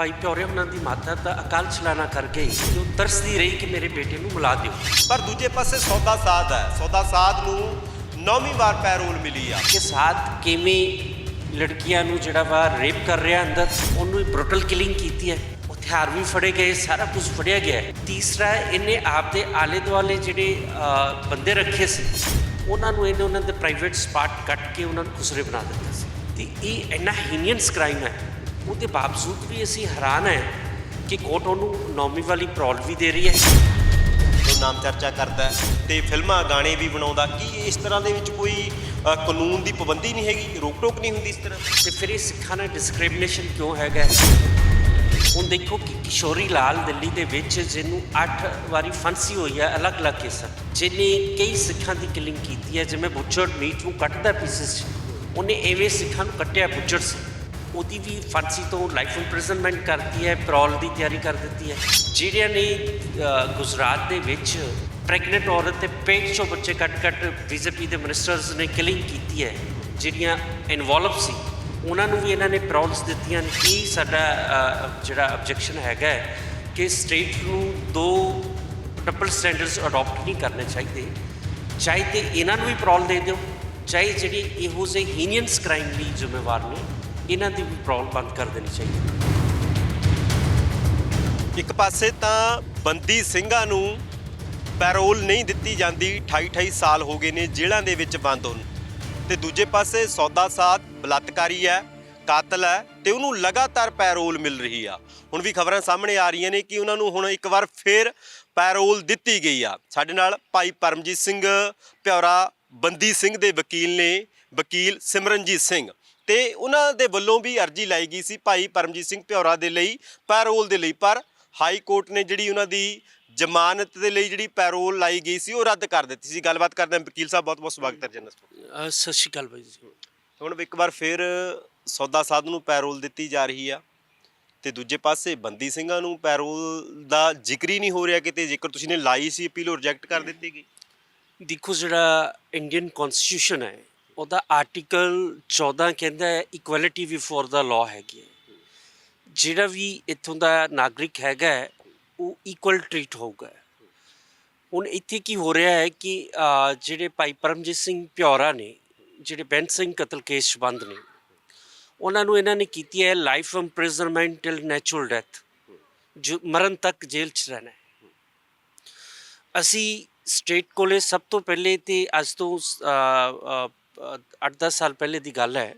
ਭਾਈ ਪਿਓਰੇ ਉਹਨਾਂ ਦੀ ਮਾਤਾ ਦਾ ਅਕਾਲ ਚਲਾਣਾ ਕਰ ਗਈ ਜੋ ਤਰਸਦੀ ਰਹੀ ਕਿ ਮੇਰੇ ਬੇਟੇ ਨੂੰ ਮਿਲਾ ਦਿਓ। ਪਰ ਦੂਜੇ ਪਾਸੇ ਸੌਦਾ ਸਾਧ ਹੈ। ਸੌਦਾ ਸਾਧ ਨੂੰ ਨੌਵੀਂ ਵਾਰ ਪੈਰੋਲ ਮਿਲੀ ਆ। ਕਿ ਸਾਥ ਕਿਵੇਂ ਲੜਕੀਆਂ ਨੂੰ ਜਿਹੜਾ ਵਾ ਰੇਪ ਕਰ ਰਿਹਾ ਅੰਦਰ ਉਹਨੂੰ ਬ੍ਰੂਟਲ ਕਿਲਿੰਗ ਕੀਤੀ ਹੈ। ਉਹ ਹਥਿਆਰ ਵੀ ਫੜੇ ਗਏ ਸਾਰਾ ਕੁਝ ਫੜਿਆ ਗਿਆ। ਤੀਸਰਾ ਇਹਨੇ ਆਪ ਦੇ ਆਲੇ ਦੁਆਲੇ ਜਿਹੜੇ ਬੰਦੇ ਰੱਖੇ ਸੀ ਉਹਨਾਂ ਨੂੰ ਇਹਨੇ ਉਹਨਾਂ ਦੇ ਪ੍ਰਾਈਵੇਟ ਸਪਾਟ ਕੱਟ ਕੇ ਉਹਨਾਂ ਨੂੰ ਖੁਸਰੇ ਬਣਾ ਦਿੱਤਾ ਸੀ। ਤੇ ਇਹ ਇੰਨਾ ਹੀਨੀਅਨਸ ਕ੍ਰਾਈਮ ਹੈ ਉਹਦੇ ਬਾਵਜੂਦ ਵੀ ਅਸੀਂ ਹੈਰਾਨ ਹੈ ਕਿ ਕੋਰਟ ਉਹਨੂੰ ਨੌਮੀ ਵਾਲੀ ਪ੍ਰੋਲ ਵੀ ਦੇ ਰਹੀ ਹੈ। ਜੋ ਨਾਮ ਚਰਚਾ ਕਰਦਾ ਹੈ ਤੇ ਫਿਲਮਾਂ ਗਾਣੇ ਵੀ ਬਣਾਉਂਦਾ ਕੀ ਇਸ ਤਰ੍ਹਾਂ ਦੇ ਵਿੱਚ ਕੋਈ ਅ, ਕਾਨੂੰਨ ਦੀ ਪਾਬੰਦੀ ਨਹੀਂ ਹੈਗੀ? ਰੋਕ ਟੋਕ ਨਹੀਂ ਹੁੰਦੀ ਇਸ ਤਰ੍ਹਾਂ? ਤੇ ਫਿਰ ਇਹ ਸਿੱਖਾਂ ਨਾਲ ਡਿਸਕ੍ਰਿਮੀਨੇਸ਼ਨ ਕਿਉਂ ਹੈਗਾ? ਹੁਣ ਦੇਖੋ ਕਿ ਕਿਸ਼ੋਰੀ ਲਾਲ ਦਿੱਲੀ ਦੇ ਵਿੱਚ ਜਿਹਨੂੰ 8 ਵਾਰੀ ਫਾਂਸੀ ਹੋਈ ਹੈ ਅਲੱਗ-ਅਲੱਗ ਕੇਸਾਂ। ਜਿਹਨੇ ਕਈ ਸਿੱਖਾਂ ਦੀ ਕਿਲਿੰਗ ਕੀਤੀ ਹੈ ਜਿਵੇਂ ਬੁੱਚਰਡ ਮੀਟ ਨੂੰ ਕੱਟਦਾ ਪੀਸਸ ਉਹਨੇ ਐਵੇਂ ਸਿੱਖਾਂ ਨੂੰ ਕੱਟਿਆ ਬੁੱਚਰ ਸੀ ਉਹਦੀ ਵੀ ਫਾਂਸੀ ਤੋਂ ਲਾਈਫ ਇੰਪ੍ਰਿਜ਼ਨਮੈਂਟ ਕਰਤੀ ਹੈ ਪੈਰੋਲ ਦੀ ਤਿਆਰੀ ਕਰ ਦਿੱਤੀ ਹੈ। ਜਿਹੜਿਆਂ ਨੇ ਗੁਜਰਾਤ ਦੇ ਵਿੱਚ ਪ੍ਰੈਗਨੈਂਟ ਔਰਤ ਤੇ ਪੇਟ ਚੋਂ ਬੱਚੇ ਕੱਟ-ਕੱਟ ਬੀਜੇਪੀ ਦੇ ਮਿਨਿਸਟਰਸ ਨੇ ਕਿਲਿੰਗ ਕੀਤੀ ਹੈ, ਜਿਹੜੀਆਂ ਇਨਵੋਲਵ ਸੀ, ਉਹਨਾਂ ਨੂੰ ਵੀ ਇਹਨਾਂ ਨੇ ਪ੍ਰੋਲਸ ਦਿੱਤੀਆਂ ਨੇ ਕੀ ਸਾਡਾ ਜਿਹੜਾ ਆਬਜੈਕਸ਼ਨ ਹੈਗਾ ਕਿ ਸਟੇਟ ਨੂੰ ਦੋ ਡਬਲ ਸਟੈਂਡਰਡਸ ਅਡਾਪਟ ਨਹੀਂ ਕਰਨੇ ਚਾਹੀਦੇ। ਚਾਹੇ ਤੇ ਇਹਨਾਂ ਨੂੰ ਵੀ ਪ੍ਰੋਲ ਦੇ ਦਿਓ, ਚਾਹੇ ਜਿਹੜੀ ਇਹੋ ਜਿਹੇ ਹੀਨੀਅਨਸ ਕ੍ਰਾਈਮ ਲਈ ਜ਼ਿੰਮੇਵਾਰ ਨੇ ਇਹਨਾਂ ਦੀ ਵੀ ਪ੍ਰੋਲ ਬੰਦ ਕਰ ਦੇਣੀ ਚਾਹੀਦੀ ਇੱਕ ਪਾਸੇ ਤਾਂ ਬੰਦੀ ਸਿੰਘਾਂ ਨੂੰ ਪੈਰੋਲ ਨਹੀਂ ਦਿੱਤੀ ਜਾਂਦੀ 28 28 ਸਾਲ ਹੋ ਗਏ ਨੇ ਜੇਲ੍ਹਾਂ ਦੇ ਵਿੱਚ ਬੰਦ ਹੋਣ। ਤੇ ਦੂਜੇ ਪਾਸੇ ਸੌਦਾ ਸਾਧ ਬਲਾਤਕਾਰੀ ਹੈ, ਕਾਤਲ ਹੈ ਤੇ ਉਹਨੂੰ ਲਗਾਤਾਰ ਪੈਰੋਲ ਮਿਲ ਰਹੀ ਆ। ਹੁਣ ਵੀ ਖਬਰਾਂ ਸਾਹਮਣੇ ਆ ਰਹੀਆਂ ਨੇ ਕਿ ਉਹਨਾਂ ਨੂੰ ਹੁਣ ਇੱਕ ਵਾਰ ਫੇਰ ਪੈਰੋਲ ਦਿੱਤੀ ਗਈ ਆ। ਸਾਡੇ ਨਾਲ ਭਾਈ ਪਰਮਜੀਤ ਸਿੰਘ ਪਿਉਰਾ ਬੰਦੀ ਸਿੰਘ ਦੇ ਵਕੀਲ ਨੇ, ਵਕੀਲ ਸਿਮਰਨਜੀਤ ਸਿੰਘ। ਤੇ ਉਹਨਾਂ ਦੇ ਵੱਲੋਂ ਵੀ ਅਰਜੀ ਲਾਈ ਗਈ ਸੀ ਭਾਈ ਪਰਮਜੀਤ ਸਿੰਘ ਪਿਉਰਾ ਦੇ ਲਈ ਪੈਰੋਲ ਦੇ ਲਈ। ਪਰ ਹਾਈ ਕੋਰਟ ਨੇ ਜਿਹੜੀ ਉਹਨਾਂ ਦੀ ਜ਼ਮਾਨਤ ਦੇ ਲਈ ਜਿਹੜੀ ਪੈਰੋਲ ਲਾਈ ਗਈ ਸੀ ਉਹ ਰੱਦ ਕਰ ਦਿੱਤੀ ਸੀ। ਗੱਲਬਾਤ ਕਰਦੇ ਹਾਂ ਵਕੀਲ ਸਾਹਿਬ ਬਹੁਤ ਬਹੁਤ ਸਵਾਗਤ ਹੈ ਜਨਰਲ ਸਤਿ ਸ਼੍ਰੀ ਅਕਾਲ ਬਾਈ ਜੀ। ਹੁਣ ਇੱਕ ਵਾਰ ਫਿਰ ਸੌਦਾ ਸਾਧ ਨੂੰ ਪੈਰੋਲ ਦਿੱਤੀ ਜਾ ਰਹੀ ਆ ਤੇ ਦੂਜੇ ਪਾਸੇ ਬੰਦੀ ਸਿੰਘਾਂ ਨੂੰ ਪੈਰੋਲ ਦਾ ਜ਼ਿਕਰ ਹੀ ਨਹੀਂ ਹੋ ਰਿਹਾ ਕਿਤੇ ਜੇਕਰ ਤੁਸੀਂ ਨੇ ਲਾਈ ਸੀ ਅਪੀਲ ਉਹ ਰਿਜੈਕਟ ਕਰ ਦਿੱਤੀ ਗਈ। ਦੇਖੋ ਜਿਹੜਾ ਇੰਡੀਅਨ ਕਨਸਟੀਟਿਊਸ਼ਨ ਹੈ ਉਹਦਾ ਆਰਟੀਕਲ 14 ਕਹਿੰਦਾ ਹੈ ਇਕੁਐਲਿਟੀ ਬਿਫੋਰ ਦਾ ਲਾਅ ਹੈਗੀ ਹੈ। ਜਿਹੜਾ ਵੀ ਇੱਥੋਂ ਦਾ ਨਾਗਰਿਕ ਹੈਗਾ ਉਹ ਇਕੁਅਲ ਟ੍ਰੀਟ ਹੋਊਗਾ ਹੁਣ ਇੱਥੇ ਕੀ ਹੋ ਰਿਹਾ ਹੈ ਕਿ ਜਿਹੜੇ ਭਾਈ ਪਰਮਜੀਤ ਸਿੰਘ ਪਿਓਰਾ ਨੇ, ਜਿਹੜੇ ਬੈਂਤ ਸਿੰਘ ਕਤਲ ਕੇਸ 'ਚ ਬੰਦ ਨੇ, ਉਹਨਾਂ ਨੂੰ ਇਹਨਾਂ ਨੇ ਕੀਤੀ ਹੈ life imprisonment till natural death ਜੋ ਮਰਨ ਤੱਕ ਜੇਲ੍ਹ 'ਚ ਰਹਿਣਾ ਅਸੀਂ ਸਟੇਟ ਕੋਲੇ ਸਭ ਤੋਂ ਪਹਿਲੇ ਤੇ ਅੱਜ ਤੋਂ 8-10 ਸਾਲ ਪਹਿਲੇ ਦੀ ਗੱਲ ਹੈ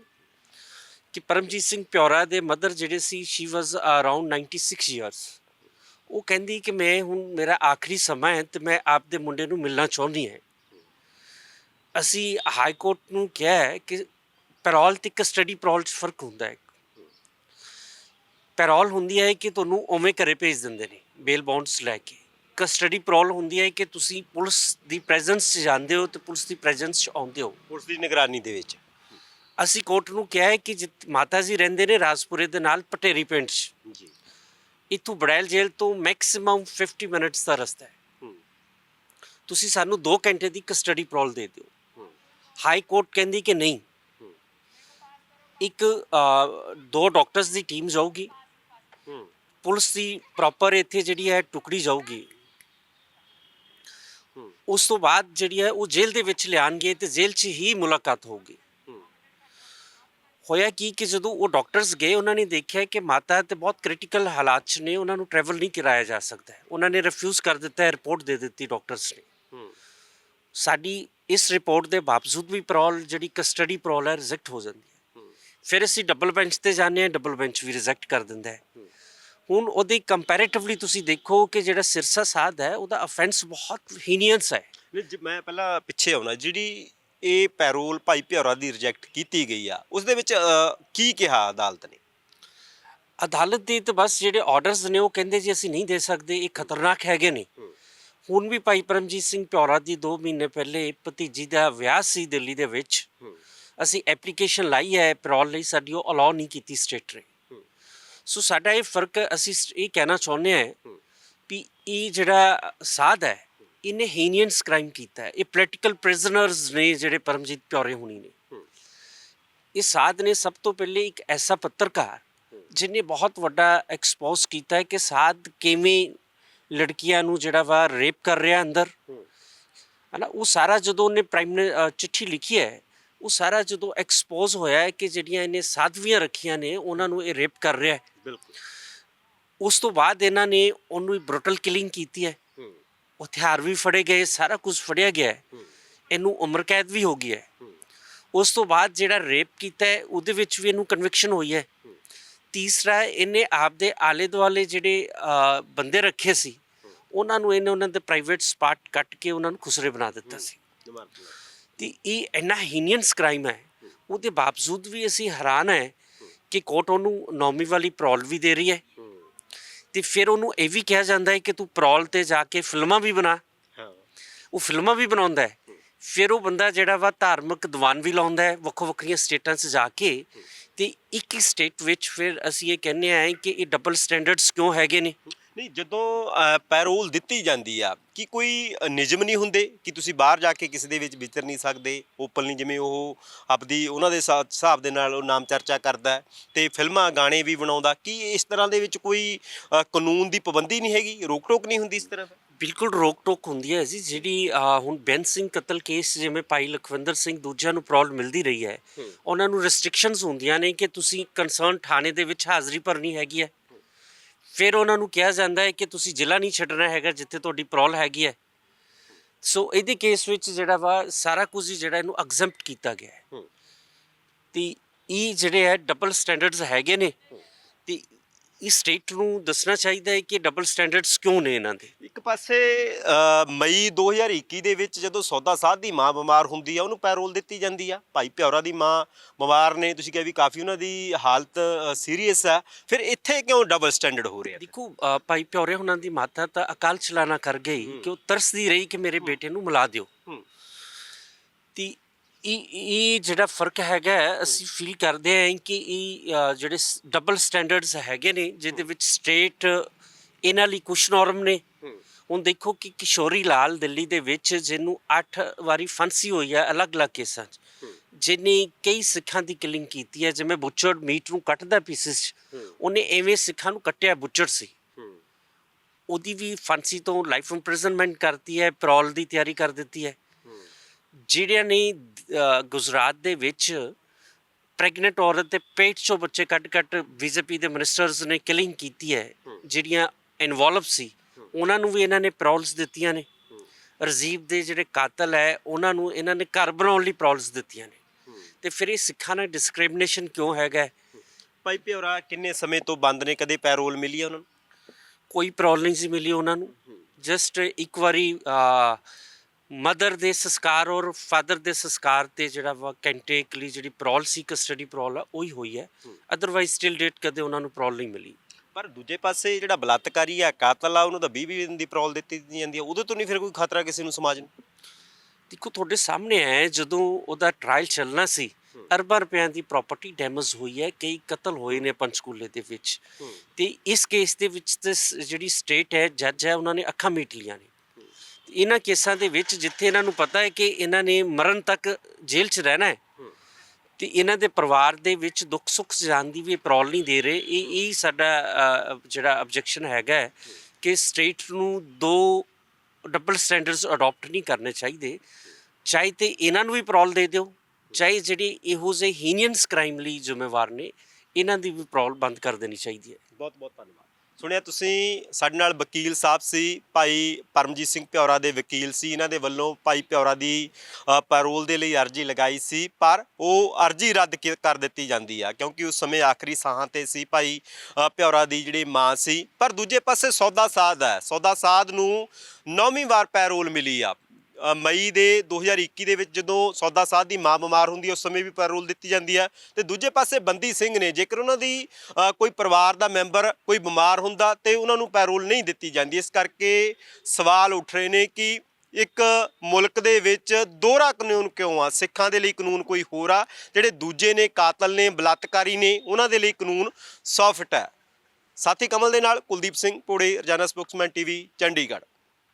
ਕਿ ਪਰਮਜੀਤ ਸਿੰਘ ਪਿਓਰਾ ਦੇ ਮਦਰ ਜਿਹੜੇ ਸੀ ਸ਼ੀ ਵਾਸ ਅਰਾਊਂਡ 96 ਇਅਰਸ ਉਹ ਕਹਿੰਦੀ ਕਿ ਮੈਂ ਹੁਣ ਮੇਰਾ ਆਖਰੀ ਸਮਾਂ ਹੈ ਤੇ ਮੈਂ ਆਪਦੇ ਮੁੰਡੇ ਨੂੰ ਮਿਲਣਾ ਚਾਹੁੰਦੀ ਹਾਂ। ਅਸੀਂ ਹਾਈ ਕੋਰਟ ਨੂੰ ਕਿਹਾ ਹੈ ਕਿ ਪੈਰੋਲ ਤੇ ਕਸਟਡੀ ਪੈਰੋਲ 'ਚ ਫ਼ਰਕ ਹੁੰਦਾ ਹੈ। ਪੈਰੋਲ ਹੁੰਦੀ ਹੈ ਕਿ ਤੁਹਾਨੂੰ ਉਵੇਂ ਘਰੇ ਭੇਜ ਦਿੰਦੇ ਨੇ ਬੇਲ ਬੌਂਡਸ ਲੈ ਕੇ। ਕਸਟਡੀ ਪੈਰੋਲ ਹੁੰਦੀ ਹੈ ਕਿ ਤੁਸੀਂ ਪੁਲਿਸ ਦੀ ਪ੍ਰੈਜ਼ੈਂਸ 'ਚ ਜਾਂਦੇ ਹੋ ਤੇ ਪੁਲਿਸ ਦੀ ਪ੍ਰੈਜ਼ੈਂਸ 'ਚ ਆਉਂਦੇ ਹੋ। ਪੁਲਿਸ ਦੀ ਨਿਗਰਾਨੀ ਦੇ ਵਿੱਚ। ਅਸੀਂ ਕੋਰਟ ਨੂੰ ਕਿਹਾ ਹੈ ਕਿ ਮਾਤਾ ਜੀ ਰਹਿੰਦੇ ਨੇ ਰਾਜਪੁਰੇ ਦੇ ਨਾਲ ਪਟੇਰੀ ਪਿੰਡ 'ਚ। ਜੀ। ਇੱਥੋਂ ਬੜੈਲ ਜੇਲ੍ਹ ਤੋਂ ਮੈਕਸਿਮਮ 50 ਮਿੰਟਸ ਦਾ ਰਸਤਾ ਹੈ। ਤੁਸੀਂ ਸਾਨੂੰ 2 ਘੰਟੇ ਦੀ ਕਸਟਡੀ ਪੈਰੋਲ ਦੇ ਦਿਓ। ਹਾਈ ਕੋਰਟ ਕਹਿੰਦੀ ਕਿ ਨਹੀਂ। ਇੱਕ ਦੋ ਡਾਕਟਰਸ ਦੀ ਟੀਮ ਜਾਊਗੀ। ਪੁਲਿਸ ਦੀ ਪ੍ਰੋਪਰ ਇੱਥੇ ਜਿਹੜੀ ਹੈ ਟੁਕੜੀ ਜਾਊਗੀ। ਉਸ ਤੋਂ ਬਾਅਦ ਜਿਹੜੀ ਹੈ ਉਹ ਜੇਲ੍ਹ ਦੇ ਵਿੱਚ ਲਿਆਣਗੇ ਤੇ ਜੇਲ੍ਹ 'ਚ ਹੀ ਮੁਲਾਕਾਤ ਹੋਊਗੀ। ਹੋਇਆ ਕੀ ਕਿ ਜਦੋਂ ਉਹ ਡਾਕਟਰਸ ਗਏ ਉਹਨਾਂ ਨੇ ਦੇਖਿਆ ਕਿ ਮਾਤਾ ਤੇ ਬਹੁਤ ਕ੍ਰਿਟੀਕਲ ਹਾਲਾਤ 'ਚ ਨੇ ਉਹਨਾਂ ਨੂੰ ਟਰੈਵਲ ਨਹੀਂ ਕਰਾਇਆ ਜਾ ਸਕਦਾ। ਉਹਨਾਂ ਨੇ ਰਿਫਿਊਜ਼ ਕਰ ਦਿੱਤਾ ਰਿਪੋਰਟ ਦੇ ਦਿੱਤੀ ਡਾਕਟਰਸ ਨੇ ਸਾਡੀ ਇਸ ਰਿਪੋਰਟ ਦੇ ਬਾਵਜੂਦ ਵੀ ਪ੍ਰੋਲ ਜਿਹੜੀ ਕਸਟਡੀ ਪ੍ਰੋਲ ਹੈ ਰਿਜੈਕਟ ਹੋ ਜਾਂਦੀ ਹੈ। ਫਿਰ ਅਸੀਂ ਡਬਲ ਬੈਂਚ ਤੇ ਜਾਂਦੇ ਹਾਂ ਡਬਲ ਬੈਂਚ ਵੀ ਰਿਜੈਕਟ ਕਰ ਦਿੰਦਾ ਹੂੰ। ਹੁਣ ਉਹਦੀ ਕੰਪੈਰੀਟਿਵਲੀ ਤੁਸੀਂ ਦੇਖੋ ਕਿ ਜਿਹੜਾ ਸਿਰਸਾ ਸਾਧ ਹੈ ਉਹਦਾ ਅਫੈਂਸ ਬਹੁਤ ਹੀਨੀਅਸ ਹੈ। ਨਹੀਂ ਮੈਂ ਪਹਿਲਾਂ ਪਿੱਛੇ ਆਉਣਾ ਜਿਹੜੀ ਇਹ ਪੈਰੋਲ ਭਾਈ ਪਿਉਰਾ ਦੀ ਰਿਜੈਕਟ ਕੀਤੀ ਗਈ ਆ ਉਸ ਦੇ ਵਿੱਚ ਕੀ ਕਿਹਾ ਅਦਾਲਤ ਨੇ? ਅਦਾਲਤ ਦੇ ਤਾਂ ਬਸ ਜਿਹੜੇ ਆਰਡਰਸ ਨੇ ਉਹ ਕਹਿੰਦੇ ਜੀ ਅਸੀਂ ਨਹੀਂ ਦੇ ਸਕਦੇ ਇਹ ਖਤਰਨਾਕ ਹੈਗੇ ਨੇ। ਹੁਣ ਵੀ ਭਾਈ ਪਰਮਜੀਤ ਸਿੰਘ ਪਿਉਰਾ ਦੀ 2 ਮਹੀਨੇ ਪਹਿਲੇ ਭਤੀਜੀ ਦਾ ਵਿਆਹ ਸੀ ਦਿੱਲੀ ਦੇ ਵਿੱਚ। ਅਸੀਂ ਐਪਲੀਕੇਸ਼ਨ ਲਾਈ ਹੈ ਪੈਰੋਲ ਲਈ ਸਾਡੀ ਉਹ ਅਲਾਉ ਨਹੀਂ ਕੀਤੀ ਸਟੇਟ ਨੇ ਹੂੰ। ਸੋ ਸਾਡਾ ਇਹ ਫ਼ਰਕ ਅਸੀਂ ਇਹ ਕਹਿਣਾ ਚਾਹੁੰਦੇ ਹਾਂ ਵੀ ਇਹ ਜਿਹੜਾ ਸਾਧ ਹੈ, ਇਹਨੇ ਹੀਨੀਅਨਸ ਕ੍ਰਾਈਮ ਕੀਤਾ ਹੈ। ਇਹ ਪੋਲੀਟੀਕਲ ਪ੍ਰਿਜ਼ਨਰਸ ਨੇ ਜਿਹੜੇ ਪਰਮਜੀਤ ਪਿਓਰੇ ਹੁਣੀ ਨੇ। ਇਹ ਸਾਧ ਨੇ ਸਭ ਤੋਂ ਪਹਿਲੇ ਇੱਕ ਐਸਾ ਪੱਤਰਕਾਰ ਜਿਹਨੇ ਬਹੁਤ ਵੱਡਾ ਐਕਸਪੋਜ਼ ਕੀਤਾ ਹੈ ਕਿ ਸਾਧ ਕਿਵੇਂ ਲੜਕੀਆਂ ਨੂੰ ਜਿਹੜਾ ਵਾ ਰੇਪ ਕਰ ਰਿਹਾ ਅੰਦਰ। ਹਨਾ, ਉਹ ਸਾਰਾ ਜਦੋਂ ਉਹਨੇ ਪ੍ਰਾਈਮ ਚਿੱਠੀ ਲਿਖੀ ਹੈ ਉਹ ਸਾਰਾ ਜਦੋਂ ਐਕਸਪੋਜ਼ ਹੋਇਆ ਹੈ ਕਿ ਜਿਹੜੀਆਂ ਇਹਨੇ ਸਾਧਵੀਆਂ ਰੱਖੀਆਂ ਨੇ ਉਹਨਾਂ ਨੂੰ ਇਹ ਰੇਪ ਕਰ ਰਿਹਾ ਹੈ। ਬਿਲਕੁਲ। ਉਸ ਤੋਂ ਬਾਅਦ ਇਹਨਾਂ ਨੇ ਉਹਨੂੰ ਬ੍ਰੂਟਲ ਕਿਲਿੰਗ ਕੀਤੀ ਹੈ। ਹਥਿਆਰ ਵੀ ਫੜੇ ਗਏ ਸਾਰਾ ਕੁਝ ਫੜਿਆ ਗਿਆ ਹੈ। ਇਹਨੂੰ ਉਮਰ ਕੈਦ ਵੀ ਹੋ ਗਈ ਹੈ। ਉਸ ਤੋਂ ਬਾਅਦ ਜਿਹੜਾ ਰੇਪ ਕੀਤਾ ਹੈ ਉਹਦੇ ਵਿੱਚ ਵੀ ਇਹਨੂੰ ਕਨਵਿਕਸ਼ਨ ਹੋਈ ਹੈ। ਤੀਸਰਾ ਇਹਨੇ ਆਪਦੇ ਆਲੇ ਦੁਆਲੇ ਜਿਹੜੇ ਬੰਦੇ ਰੱਖੇ ਸੀ ਉਹਨਾਂ ਨੂੰ ਇਹਨੇ ਉਹਨਾਂ ਦੇ ਪ੍ਰਾਈਵੇਟ ਸਪਾਟ ਕੱਟ ਕੇ ਉਹਨਾਂ ਨੂੰ ਖੁਸਰੇ ਬਣਾ ਦਿੱਤਾ ਸੀ। ਤੇ ਇਹ ਇੰਨਾ ਹੀਨੀਅਨਸ ਕ੍ਰਾਈਮ ਹੈ ਉਹਦੇ ਬਾਵਜੂਦ ਵੀ ਅਸੀਂ ਹੈਰਾਨ ਹੈ ਕਿ ਕੋਰਟ ਉਹਨੂੰ ਨੌਮੀ ਵਾਲੀ ਪ੍ਰੋਲ ਵੀ ਦੇ ਰਹੀ ਹੈ। ਤੇ ਫਿਰ ਉਹਨੂੰ ਇਹ ਵੀ ਕਿਹਾ ਜਾਂਦਾ ਹੈ ਕਿ ਤੂੰ ਪ੍ਰੋਲ ਤੇ ਜਾ ਕੇ ਫਿਲਮਾਂ ਵੀ ਬਣਾ। ਉਹ ਫਿਲਮਾਂ ਵੀ ਬਣਾਉਂਦਾ ਹੈ। ਫਿਰ ਉਹ ਬੰਦਾ ਜਿਹੜਾ ਵਾ ਧਾਰਮਿਕ ਦੀਵਾਨ ਵੀ ਲਾਉਂਦਾ ਹੈ ਵੱਖੋ ਵੱਖਰੀਆਂ ਸਟੇਟਾਂ 'ਚ ਜਾ ਕੇ। ਤੇ ਇੱਕ ਹੀ ਸਟੇਟ ਵਿੱਚ ਫਿਰ ਅਸੀਂ ਇਹ ਕਹਿੰਦੇ ਆ ਕਿ ਇਹ ਡਬਲ ਸਟੈਂਡਰਡਸ ਕਿਉਂ ਹੈਗੇ ਨੇ? ਨਹੀਂ ਜਦੋਂ ਪੈਰੋਲ ਦਿੱਤੀ ਜਾਂਦੀ ਆ ਕੀ ਕੋਈ ਨਿਯਮ ਨਹੀਂ ਹੁੰਦੇ ਕਿ ਤੁਸੀਂ ਬਾਹਰ ਜਾ ਕੇ ਕਿਸੇ ਦੇ ਵਿੱਚ ਵਿਚਰ ਨਹੀਂ ਸਕਦੇ? ਓਪਨਲੀ ਜਿਵੇਂ ਉਹ ਆਪਦੀ ਉਹਨਾਂ ਦੇ ਹਿਸਾਬ ਦੇ ਨਾਲ ਉਹ ਨਾਮ ਚਰਚਾ ਕਰਦਾ ਤੇ ਫਿਲਮਾਂ ਗਾਣੇ ਵੀ ਬਣਾਉਂਦਾ। ਕੀ ਇਸ ਤਰ੍ਹਾਂ ਦੇ ਵਿੱਚ ਕੋਈ ਕਾਨੂੰਨ ਦੀ ਪਾਬੰਦੀ ਨਹੀਂ ਹੈਗੀ? ਰੋਕ ਟੋਕ ਨਹੀਂ ਹੁੰਦੀ ਇਸ ਤਰ੍ਹਾਂ ਬਿਲਕੁਲ ਰੋਕ ਟੋਕ ਹੁੰਦੀ ਹੈ ਜੀ ਜਿਹੜੀ ਹੁਣ ਬੈਨ ਸਿੰਘ ਕਤਲ ਕੇਸ ਜਿਵੇਂ ਭਾਈ ਲਖਵਿੰਦਰ ਸਿੰਘ ਦੂਜਿਆਂ ਨੂੰ ਪ੍ਰੋਬਲਮ ਮਿਲਦੀ ਰਹੀ ਹੈ ਉਹਨਾਂ ਨੂੰ ਰੈਸਟ੍ਰਿਕਸ਼ਨਸ ਹੁੰਦੀਆਂ ਨੇ ਕਿ ਤੁਸੀਂ ਕੰਸਰਨ ਥਾਣੇ ਦੇ ਵਿੱਚ ਹਾਜ਼ਰੀ ਭਰਨੀ ਹੈਗੀ ਹੈ। ਫਿਰ ਉਹਨਾਂ ਨੂੰ ਕਿਹਾ ਜਾਂਦਾ ਹੈ ਕਿ ਤੁਸੀਂ ਜ਼ਿਲ੍ਹਾ ਨਹੀਂ ਛੱਡਣਾ ਹੈਗਾ ਜਿੱਥੇ ਤੁਹਾਡੀ ਪ੍ਰੋਲ ਹੈਗੀ ਹੈ। ਸੋ ਇਹਦੇ ਕੇਸ ਵਿੱਚ ਜਿਹੜਾ ਵਾ ਸਾਰਾ ਕੁਝ ਹੀ ਜਿਹੜਾ ਇਹਨੂੰ ਐਗਜ਼ੈਂਪਟ ਕੀਤਾ ਗਿਆ ਹੈ। ਹੂੰ। ਤੇ ਇਹ ਜਿਹੜੇ ਹੈ ਡਬਲ ਸਟੈਂਡਰਡਸ ਹੈਗੇ ਨੇ ਤੇ ਇਸ ਸਟੇਟ ਨੂੰ ਦੱਸਣਾ ਚਾਹੀਦਾ ਹੈ ਕਿ ਡਬਲ ਸਟੈਂਡਰਡਸ ਕਿਉਂ ਨੇ ਇਹਨਾਂ ਦੇ? ਇੱਕ ਪਾਸੇ ਅ, ਮਈ 2021 ਦੇ ਵਿੱਚ ਜਦੋਂ ਸੌਦਾ ਸਾਧ ਦੀ ਮਾਂ ਬਿਮਾਰ ਹੁੰਦੀ ਆ ਉਹਨੂੰ ਪੈਰੋਲ ਦਿੱਤੀ ਜਾਂਦੀ ਆ। ਭਾਈ ਪਿਉਰਾ ਦੀ ਮਾਂ ਬਿਮਾਰ ਨੇ ਤੁਸੀਂ ਕਿਹਾ ਵੀ ਕਾਫੀ ਉਹਨਾਂ ਦੀ ਹਾਲਤ ਸੀਰੀਅਸ ਆ। ਫਿਰ ਇੱਥੇ ਕਿਉਂ ਡਬਲ ਸਟੈਂਡਰਡ ਹੋ ਰਿਹਾ? ਦੇਖੋ ਅ, ਭਾਈ ਪਿਓਰੇ ਹੁਣਾਂ ਦੀ ਮਾਤਾ ਤਾਂ ਅਕਾਲ ਚਲਾਣਾ ਕਰ ਗਈ ਕਿ ਉਹ ਤਰਸਦੀ ਰਹੀ ਕਿ ਮੇਰੇ ਬੇਟੇ ਨੂੰ ਮਿਲਾ ਦਿਓ। ਹੂੰ। ਤੇ ਇਹ ਇਹ ਜਿਹੜਾ ਫ਼ਰਕ ਹੈਗਾ ਅਸੀਂ ਫੀਲ ਕਰਦੇ ਹਾਂ ਕਿ ਇਹ ਅ, ਜਿਹੜੇ ਡਬਲ ਸਟੈਂਡਰਡਸ ਹੈਗੇ ਨੇ ਜਿਹਦੇ ਵਿੱਚ ਸਟੇਟ ਇਹਨਾਂ ਲਈ ਕੁਛ ਨੋਰਮ ਨੇ। ਹੁਣ ਦੇਖੋ ਕਿ ਕਿਸ਼ੋਰੀ ਲਾਲ ਦਿੱਲੀ ਦੇ ਵਿੱਚ ਜਿਹਨੂੰ 8 ਵਾਰੀ ਫਾਂਸੀ ਹੋਈ ਹੈ ਅਲੱਗ-ਅਲੱਗ ਕੇਸਾਂ 'ਚ। ਜਿਹਨੇ ਕਈ ਸਿੱਖਾਂ ਦੀ ਕਿਲਿੰਗ ਕੀਤੀ ਹੈ ਜਿਵੇਂ ਬੁੱਚਰ ਮੀਟ ਨੂੰ ਕੱਟਦਾ ਪੀਸਸ 'ਚ। ਉਹਨੇ ਐਵੇਂ ਸਿੱਖਾਂ ਨੂੰ ਕੱਟਿਆ ਬੁੱਚਰ ਸੀ। ਉਹਦੀ ਵੀ ਫਾਂਸੀ ਤੋਂ ਲਾਈਫ ਇੰਪ੍ਰਿਜ਼ਨਮੈਂਟ ਕਰਤੀ ਹੈ ਪ੍ਰੋਲ ਦੀ ਤਿਆਰੀ ਕਰ ਦਿੱਤੀ ਹੈ। ਜਿਹੜਿਆਂ ਨੇ ਗੁਜਰਾਤ ਦੇ ਵਿੱਚ ਪ੍ਰੈਗਨੈਂਟ ਔਰਤ ਦੇ ਪੇਟ ਚੋਂ ਬੱਚੇ ਕੱਢ-ਕੱਢ ਬੀਜੇਪੀ ਦੇ ਮਿਨਿਸਟਰਸ ਨੇ ਕਿਲਿੰਗ ਕੀਤੀ ਹੈ ਜਿਹੜੀਆਂ ਇਨਵੋਲਵ ਸੀ ਉਹਨਾਂ ਨੂੰ ਵੀ ਇਹਨਾਂ ਨੇ ਪ੍ਰੋਲਸ ਦਿੱਤੀਆਂ ਨੇ। ਰਜੀਵ ਦੇ ਜਿਹੜੇ ਕਾਤਲ ਹੈ ਉਹਨਾਂ ਨੂੰ ਇਹਨਾਂ ਨੇ ਘਰ ਬਣਾਉਣ ਲਈ ਪ੍ਰੋਲਸ ਦਿੱਤੀਆਂ ਨੇ। ਤੇ ਫਿਰ ਇਹ ਸਿੱਖਾਂ ਨਾਲ ਡਿਸਕ੍ਰਿਮੀਨੇਸ਼ਨ ਕਿਉਂ ਹੈਗਾ? ਭਾਈ ਪਿਉਰਾ ਕਿੰਨੇ ਸਮੇਂ ਤੋਂ ਬੰਦ ਨੇ? ਕਦੇ ਪੈਰੋਲ ਮਿਲੀ ਆ ਉਹਨਾਂ ਨੂੰ? ਕੋਈ ਪ੍ਰੋਬਲਮ ਨਹੀਂ ਸੀ ਮਿਲੀ ਉਹਨਾਂ ਨੂੰ। ਜਸਟ ਇੱਕ ਵਾਰੀ ਮਦਰ ਦੇ ਸੰਸਕਾਰ ਔਰ ਫਾਦਰ ਦੇ ਸੰਸਕਾਰ ਤੇ ਜਿਹੜਾ ਵਾ ਘੰਟੇ ਕੁ ਲਈ ਜਿਹੜੀ ਪ੍ਰੋਲ ਸੀ ਕਸਟਡੀ ਪ੍ਰੋਲ ਆ ਉਹੀ ਹੋਈ ਹੈ। ਅਦਰਵਾਈਜ਼ ਸਟਿਲ ਡੇਟ ਕਦੇ ਉਹਨਾਂ ਨੂੰ ਪ੍ਰੋਲ ਨਹੀਂ ਮਿਲੀ। ਪਰ ਦੂਜੇ ਪਾਸੇ ਜਿਹੜਾ ਬਲਾਤਕਾਰੀ ਆ ਕਾਤਲ ਆ ਉਹਨੂੰ ਤਾਂ 20 20 ਦਿਨ ਦੀ ਪੈਰੋਲ ਦਿੱਤੀ ਜਾਂਦੀ ਆ ਉਹਦੇ ਤੋਂ ਨਹੀਂ ਫਿਰ ਕੋਈ ਖਤਰਾ ਕਿਸੇ ਨੂੰ ਸਮਾਜ ਨੂੰ? ਦੇਖੋ ਤੁਹਾਡੇ ਸਾਹਮਣੇ ਹੈ ਜਦੋਂ ਉਹਦਾ ਟ੍ਰਾਇਲ ਚੱਲਣਾ ਸੀ ਅਰਬਾਂ ਰੁਪਿਆਂ ਦੀ ਪ੍ਰਾਪਰਟੀ ਡੈਮੇਜ ਹੋਈ ਹੈ ਕਈ ਕਤਲ ਹੋਏ ਨੇ ਪੰਚਕੂਲੇ ਦੇ ਵਿੱਚ। ਤੇ ਇਸ ਕੇਸ ਦੇ ਵਿੱਚ ਤੇ ਜਿਹੜੀ ਸਟੇਟ ਹੈ ਜੱਜ ਹੈ ਉਹਨਾਂ ਨੇ ਅੱਖਾਂ ਮੀਟ ਲੀਆਂ ਨੇ। ਇਹਨਾਂ ਕੇਸਾਂ ਦੇ ਵਿੱਚ ਜਿੱਥੇ ਇਹਨਾਂ ਨੂੰ ਪਤਾ ਹੈ ਕਿ ਇਹਨਾਂ ਨੇ ਮਰਨ ਤੱਕ ਜੇਲ੍ਹ 'ਚ ਰਹਿਣਾ ਹੈ ਤੇ ਇਹਨਾਂ ਦੇ ਪਰਿਵਾਰ ਦੇ ਵਿੱਚ ਦੁੱਖ ਸੁੱਖ ਜਾਣ ਦੀ ਵੀ ਪ੍ਰੋਲ ਨਹੀਂ ਦੇ ਰਹੇ ਇਹ ਇਹ ਸਾਡਾ ਜਿਹੜਾ ਆਬਜੈਕਸ਼ਨ ਹੈਗਾ ਹੈ ਕਿ ਸਟੇਟ ਨੂੰ ਦੋ ਡਬਲ ਸਟੈਂਡਰਡਸ ਅਡਾਪਟ ਨਹੀਂ ਕਰਨੇ ਚਾਹੀਦੇ। ਚਾਹੇ ਤੇ ਇਹਨਾਂ ਨੂੰ ਵੀ ਪ੍ਰੋਲ ਦੇ ਦਿਓ ਚਾਹੇ ਜਿਹੜੀ ਇਹੋ ਜਿਹੇ ਹੀਨੀਅਨਸ ਕ੍ਰਾਈਮ ਲਈ ਜ਼ਿੰਮੇਵਾਰ ਨੇ ਇਹਨਾਂ ਦੀ ਵੀ ਪ੍ਰੋਲ ਬੰਦ ਕਰ ਦੇਣੀ ਚਾਹੀਦੀ ਹੈ। ਬਹੁਤ ਬਹੁਤ ਧੰਨਵਾਦ। ਸੁਣਿਆ ਤੁਸੀਂ ਸਾਡੇ ਨਾਲ ਵਕੀਲ ਸਾਹਿਬ ਸੀ ਭਾਈ ਪਰਮਜੀਤ ਸਿੰਘ ਪਿਉਰਾ ਦੇ ਵਕੀਲ ਸੀ। ਇਹਨਾਂ ਦੇ ਵੱਲੋਂ ਭਾਈ ਪਿਉਰਾ ਦੀ ਪੈਰੋਲ ਦੇ ਲਈ ਅਰਜੀ ਲਗਾਈ ਸੀ ਪਰ ਉਹ ਅਰਜੀ ਰੱਦ ਕੀ- ਕਰ ਦਿੱਤੀ ਜਾਂਦੀ ਆ ਕਿਉਂਕਿ ਉਸ ਸਮੇਂ ਆਖਰੀ ਸਾਹਾਂ ਤੇ ਸੀ ਭਾਈ ਅ, ਪਿਉਰਾ ਦੀ ਜਿਹੜੀ ਮਾਂ ਸੀ। ਪਰ ਦੂਜੇ ਪਾਸੇ ਸੌਦਾ ਸਾਧ ਹੈ ਸੌਦਾ ਸਾਧ ਨੂੰ ਨੌਵੀਂ ਵਾਰ ਪੈਰੋਲ ਮਿਲੀ ਆ। ਮਈ ਦੇ 2021 ਦੇ ਵਿੱਚ ਜਦੋਂ ਸੌਦਾ ਸਾਧ ਦੀ ਮਾਂ ਬਿਮਾਰ ਹੁੰਦੀ ਉਸ ਸਮੇਂ ਵੀ ਪੈਰੋਲ ਦਿੱਤੀ ਜਾਂਦੀ ਹੈ ਤੇ ਦੂਜੇ ਪਾਸੇ ਬੰਦੀ ਸਿੰਘ ਨੇ, ਜੇਕਰ ਉਹਨਾਂ ਦੀ ਕੋਈ ਪਰਿਵਾਰ ਦਾ ਮੈਂਬਰ ਕੋਈ ਬਿਮਾਰ ਹੁੰਦਾ ਤੇ ਉਹਨਾਂ ਨੂੰ ਪੈਰੋਲ ਨਹੀਂ ਦਿੱਤੀ ਜਾਂਦੀ, ਇਸ ਕਰਕੇ ਸਵਾਲ ਉੱਠ ਰਹੇ ਨੇ ਕਿ ਇੱਕ ਮੁਲਕ ਦੇ ਵਿੱਚ ਦੋਹਰਾ ਕਾਨੂੰਨ ਕਿਉਂ ਆ? ਸਿੱਖਾਂ ਦੇ ਲਈ ਕਾਨੂੰਨ ਕੋਈ ਹੋਰ ਆ? ਜਿਹੜੇ ਦੂਜੇ ਨੇ, ਕਾਤਲ ਨੇ, ਬਲਾਤਕਾਰੀ ਨੇ, ਉਹਨਾਂ ਦੇ ਲਈ ਕਾਨੂੰਨ ਸੌਫਟ ਹੈ। ਸਾਥੀ ਕਮਲ ਦੇ ਨਾਲ ਕੁਲਦੀਪ ਸਿੰਘ ਪੋੜੇ, ਰਜਾਨਾ ਸਪੋਕਸਮੈਨ ਟੀਵੀ, ਚੰਡੀਗੜ੍ਹ।